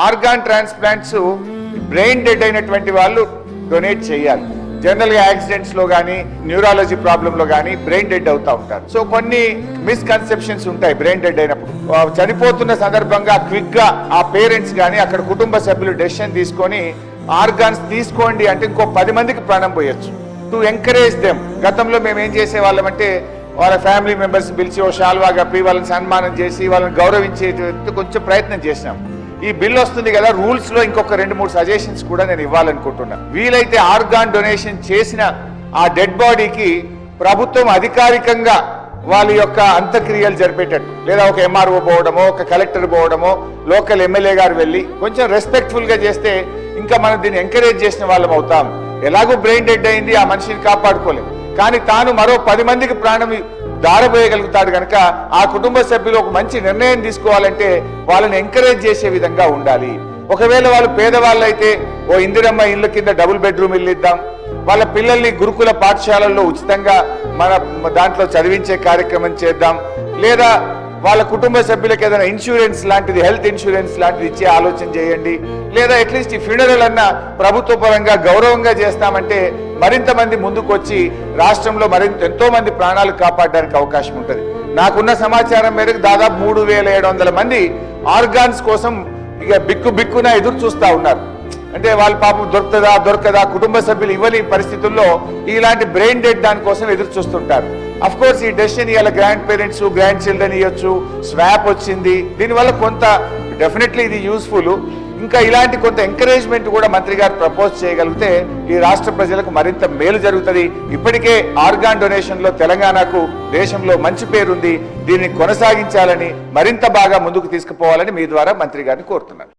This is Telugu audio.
ఆర్గాన్ ట్రాన్స్ప్లాంట్స్ బ్రెయిన్ డెడ్ అయినటువంటి వాళ్ళు డొనేట్ చేయాలి. జనరల్ యాక్సిడెంట్స్లో కానీ న్యూరాలజీ ప్రాబ్లంలో కానీ బ్రెయిన్ డెడ్ అవుతూ ఉంటారు. సో కొన్ని మిస్కన్సెప్షన్స్ ఉంటాయి బ్రెయిన్ డెడ్ అయినప్పుడు. చనిపోతున్న సందర్భంగా క్విక్గా ఆ పేరెంట్స్ కానీ అక్కడ కుటుంబ సభ్యులు డెసిషన్ తీసుకొని ఆర్గాన్స్ తీసుకోండి అంటే ఇంకో పది మందికి ప్రాణం పోయొచ్చు. టు ఎంకరేజ్ దెమ్ గతంలో మేము ఏం చేసే వాళ్ళమంటే వాళ్ళ ఫ్యామిలీ మెంబర్స్ పిలిచి ఓ షాల్వా కప్పి వాళ్ళని సన్మానం చేసి వాళ్ళని గౌరవించే కొంచెం ప్రయత్నం చేసినాం. ఈ బిల్ వస్తుంది కదా రూల్స్లో ఇంకొక రెండు మూడు సజెషన్స్ కూడా నేను ఇవ్వాలనుకుంటున్నా. వీలైతే ఆర్గాన్ డొనేషన్ చేసిన ఆ డెడ్ బాడీకి ప్రభుత్వం అధికారికంగా వాళ్ళ యొక్క అంత్యక్రియలు జరిపేటట్టు. లేదా ఒక ఎంఆర్ఓ పోవడమో ఒక కలెక్టర్ పోవడమో లోకల్ ఎమ్మెల్యే గారు వెళ్ళి కొంచెం రెస్పెక్ట్ఫుల్గా చేస్తే ఇంకా మనం దీన్ని ఎంకరేజ్ చేసిన వాళ్ళం అవుతాం. ఎలాగో బ్రెయిన్ డెడ్ అయింది ఆ మనిషిని కాపాడుకోలేం. కానీ తాను మరో పది మందికి ప్రాణం దారబోయగలుగుతాడు కనుక ఆ కుటుంబ సభ్యులు ఒక మంచి నిర్ణయం తీసుకోవాలంటే వాళ్ళని ఎంకరేజ్ చేసే విధంగా ఉండాలి. ఒకవేళ వాళ్ళు పేదవాళ్ళు అయితే ఓ ఇందిరమ్మ ఇళ్ళ కింద డబుల్ బెడ్రూమ్ ఇల్లు ఇద్దాం. వాళ్ళ పిల్లల్ని గురుకుల పాఠశాలల్లో ఉచితంగా మన దాంట్లో చదివించే కార్యక్రమం చేద్దాం. లేదా వాళ్ళ కుటుంబ సభ్యులకు ఏదైనా ఇన్సూరెన్స్ లాంటిది హెల్త్ ఇన్సూరెన్స్ లాంటిది ఇచ్చే ఆలోచన చేయండి. లేదా అట్లీస్ట్ ఈ ఫ్యూనరల్ అన్న ప్రభుత్వ పరంగా గౌరవంగా చేస్తామంటే మరింత మంది ముందుకు వచ్చి రాష్ట్రంలో మరింత ఎంతో మంది ప్రాణాలు కాపాడడానికి అవకాశం ఉంటుంది. నాకున్న సమాచారం మేరకు దాదాపు మూడు వేల ఏడు వందల మంది ఆర్గాన్స్ కోసం ఇక బిక్కు బిక్కున ఎదురు చూస్తా ఉన్నారు. అంటే వాళ్ళ పాపం దొరుకుతుందా దొరకదా కుటుంబ సభ్యులు ఇవ్వని పరిస్థితుల్లో ఇలాంటి బ్రెయిన్ డెడ్ దానికోసం ఎదురు చూస్తుంటారు. అఫ్ కోర్స్ ఈ డెసిషన్ ఇవాళ గ్రాండ్ పేరెంట్స్ గ్రాండ్ చిల్డ్రన్ ఇవ్వచ్చు స్వాప్ వచ్చింది. దీనివల్ల కొంత డెఫినెట్లీ ఇది యూస్ఫుల్ ఇంకా ఇలాంటి కొంత ఎంకరేజ్మెంట్ కూడా మంత్రి గారు ప్రపోజ్ చేయగలిగితే ఈ రాష్ట్ర ప్రజలకు మరింత మేలు జరుగుతుంది. ఇప్పటికే ఆర్గాన్ డొనేషన్లో తెలంగాణకు దేశంలో మంచి పేరుంది. దీన్ని కొనసాగించాలని మరింత బాగా ముందుకు తీసుకుపోవాలని మీ ద్వారా మంత్రి గారిని కోరుతున్నాను.